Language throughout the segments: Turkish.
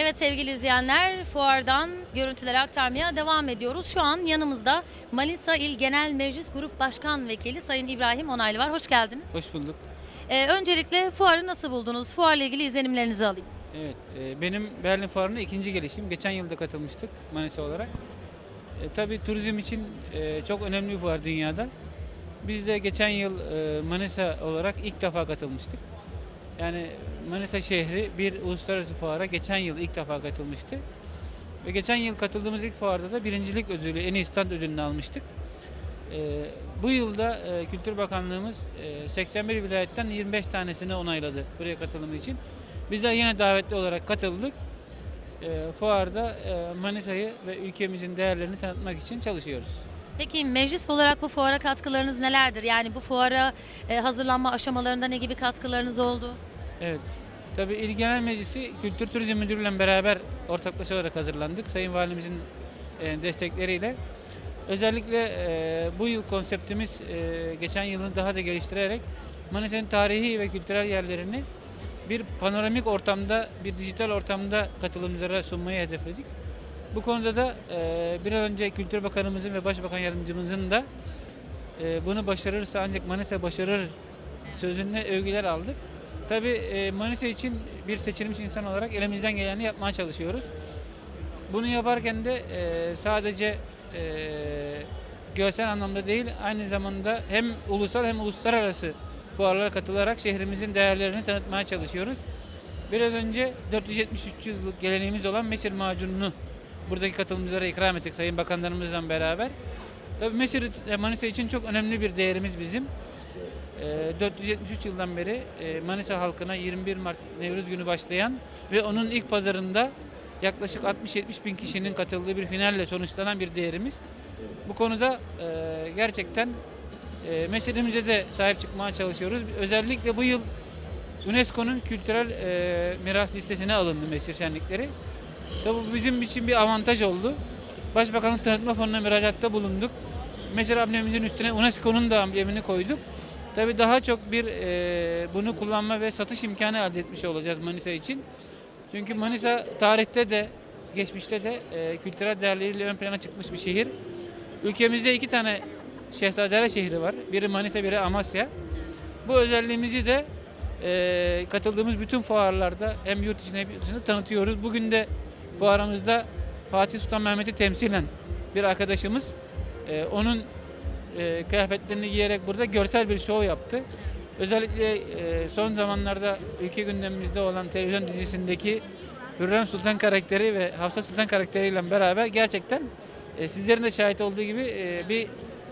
Evet sevgili izleyenler, fuardan görüntüleri aktarmaya devam ediyoruz. Şu an yanımızda Manisa İl Genel Meclis Grup Başkan Vekili Sayın İbrahim Onaylı var. Hoş geldiniz. Hoş bulduk. Ee, öncelikle fuarı nasıl buldunuz? Fuarla ilgili izlenimlerinizi alayım. Evet, e, benim Berlin Fuarı'na ikinci gelişim. Geçen yılda katılmıştık Manisa olarak. E, tabii turizm için e, çok önemli bir fuar dünyada. Biz de geçen yıl e, Manisa olarak ilk defa katılmıştık. Yani Manisa şehri bir uluslararası fuara geçen yıl ilk defa katılmıştı. Ve geçen yıl katıldığımız ilk fuarda da birincilik ödülü, en iyi stand ödülünü almıştık. E, bu yılda e, Kültür Bakanlığımız e, 81 vilayetten 25 tanesini onayladı buraya katılım için. Biz de yine davetli olarak katıldık. E, fuarda e, Manisa'yı ve ülkemizin değerlerini tanıtmak için çalışıyoruz. Peki meclis olarak bu fuara katkılarınız nelerdir? Yani bu fuara e, hazırlanma aşamalarında ne gibi katkılarınız oldu? Evet. Tabii İl Genel Meclisi Kültür Turizm Müdürlüğü'yle beraber ortaklaşa olarak hazırlandık. Sayın Valimizin e, destekleriyle. Özellikle e, bu yıl konseptimiz e, geçen yılını daha da geliştirerek Manisa'nın tarihi ve kültürel yerlerini bir panoramik ortamda, bir dijital ortamda katılımcılara sunmayı hedefledik. Bu konuda da e, bir an önce Kültür Bakanımızın ve Başbakan Yardımcımızın da e, bunu başarırsa ancak Manisa başarır sözünde övgüler aldık. Tabii e, Manisa için bir seçilmiş insan olarak elimizden geleni yapmaya çalışıyoruz. Bunu yaparken de e, sadece e, görsel anlamda değil, aynı zamanda hem ulusal hem uluslararası fuarlara katılarak şehrimizin değerlerini tanıtmaya çalışıyoruz. Biraz önce 473 yıllık geleneğimiz olan Mesir macununu buradaki katılımcılara ikram ettik Sayın Bakanlarımızla beraber. Tabii Mesir e, Manisa için çok önemli bir değerimiz bizim. E, 473 yıldan beri e, Manisa halkına 21 Mart Nevruz günü başlayan ve onun ilk pazarında yaklaşık 60-70 bin kişinin katıldığı bir finalle sonuçlanan bir değerimiz. Bu konuda e, gerçekten e, de sahip çıkmaya çalışıyoruz. Özellikle bu yıl UNESCO'nun kültürel e, miras listesine alındı mesir şenlikleri. Tabii bu bizim için bir avantaj oldu. Başbakanlık Tanıtma Fonu'na müracaatta bulunduk. Mesir amblemimizin üstüne UNESCO'nun da amblemini koyduk. Tabii daha çok bir e, bunu kullanma ve satış imkanı elde etmiş olacağız Manisa için. Çünkü Manisa tarihte de geçmişte de e, kültürel değerleriyle ön plana çıkmış bir şehir. Ülkemizde iki tane şehzadele şehri var. Biri Manisa, biri Amasya. Bu özelliğimizi de e, katıldığımız bütün fuarlarda hem yurt içinde hem yurt dışında tanıtıyoruz. Bugün de fuarımızda Fatih Sultan Mehmet'i temsilen bir arkadaşımız e, onun e, kıyafetlerini giyerek burada görsel bir şov yaptı. Özellikle e, son zamanlarda ülke gündemimizde olan televizyon dizisindeki Hürrem Sultan karakteri ve Hafsa Sultan karakteriyle beraber gerçekten e, sizlerin de şahit olduğu gibi e, bir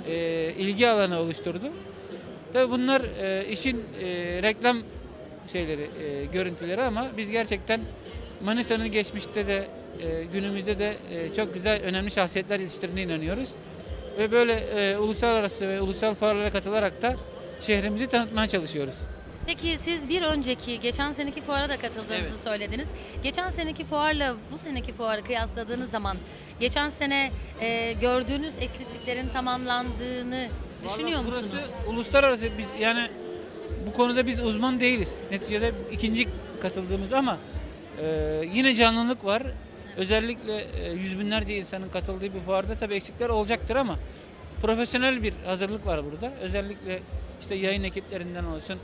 e, ilgi alanı oluşturdu. Tabii bunlar e, işin e, reklam şeyleri, e, görüntüleri ama biz gerçekten Manisa'nın geçmişte de e, günümüzde de e, çok güzel, önemli şahsiyetler yetiştirdiğine inanıyoruz. Ve böyle e, uluslararası ve ulusal fuarlara katılarak da şehrimizi tanıtmaya çalışıyoruz. Peki siz bir önceki, geçen seneki fuara da katıldığınızı Evet. söylediniz. Geçen seneki fuarla bu seneki fuarı kıyasladığınız zaman geçen sene e, gördüğünüz eksikliklerin tamamlandığını düşünüyor Vallahi musunuz? Burası uluslararası biz yani bu konuda biz uzman değiliz. Neticede ikinci katıldığımız ama e, yine canlılık var. Özellikle e, yüz binlerce insanın katıldığı bir fuarda tabii eksikler olacaktır ama profesyonel bir hazırlık var burada. Özellikle işte yayın ekiplerinden olsun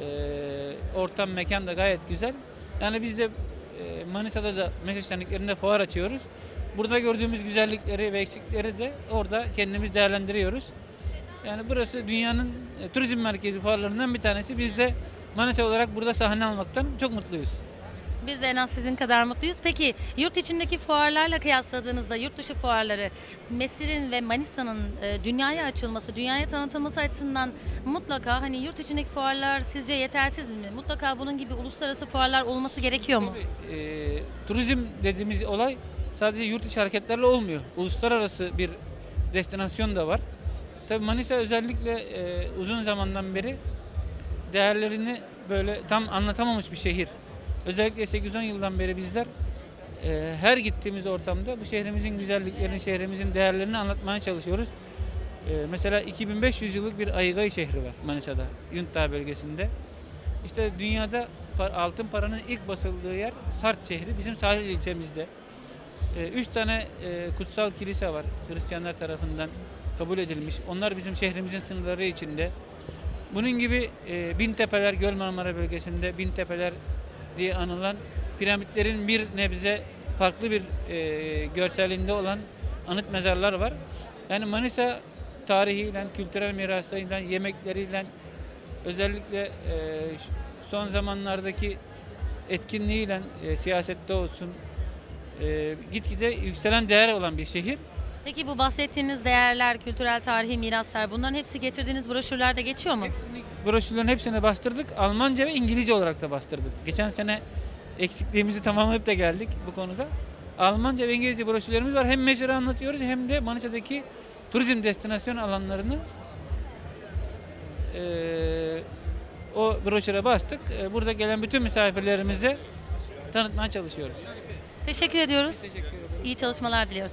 e, ortam mekan da gayet güzel. Yani biz de e, Manisa'da da mesaj şenliklerinde fuar açıyoruz. Burada gördüğümüz güzellikleri ve eksikleri de orada kendimiz değerlendiriyoruz. Yani burası dünyanın e, turizm merkezi fuarlarından bir tanesi. Biz de Manisa olarak burada sahne almaktan çok mutluyuz. Biz de en az sizin kadar mutluyuz. Peki yurt içindeki fuarlarla kıyasladığınızda yurt dışı fuarları Mesir'in ve Manisa'nın e, dünyaya açılması, dünyaya tanıtılması açısından mutlaka hani yurt içindeki fuarlar sizce yetersiz mi? Mutlaka bunun gibi uluslararası fuarlar olması gerekiyor mu? Tabii, e, turizm dediğimiz olay sadece yurt içi hareketlerle olmuyor. Uluslararası bir destinasyon da var. Tabii Manisa özellikle e, uzun zamandan beri değerlerini böyle tam anlatamamış bir şehir. Özellikle 8-10 yıldan beri bizler e, her gittiğimiz ortamda bu şehrimizin güzelliklerini, şehrimizin değerlerini anlatmaya çalışıyoruz. E, mesela 2500 yıllık bir Aygay şehri var Manisa'da, Yuntağ bölgesinde. İşte dünyada altın paranın ilk basıldığı yer Sart şehri bizim sahil ilçemizde. E, üç tane e, kutsal kilise var Hristiyanlar tarafından kabul edilmiş. Onlar bizim şehrimizin sınırları içinde. Bunun gibi e, Bin Tepeler Göl Marmara bölgesinde Bin Tepeler diye anılan piramitlerin bir nebze farklı bir e, görselliğinde olan anıt mezarlar var. Yani Manisa tarihiyle, kültürel miraslarıyla, yemekleriyle özellikle e, son zamanlardaki etkinliğiyle e, siyasette olsun e, gitgide yükselen değer olan bir şehir. Peki bu bahsettiğiniz değerler, kültürel tarihi miraslar bunların hepsi getirdiğiniz broşürlerde geçiyor mu? Hepsini, broşürlerin hepsini bastırdık. Almanca ve İngilizce olarak da bastırdık. Geçen sene eksikliğimizi tamamlayıp da geldik bu konuda. Almanca ve İngilizce broşürlerimiz var. Hem mezarı anlatıyoruz hem de Manisa'daki turizm destinasyon alanlarını eee, o broşüre bastık. Eee, burada gelen bütün misafirlerimize tanıtmaya çalışıyoruz. Teşekkür ediyoruz. Teşekkür. İyi çalışmalar diliyoruz.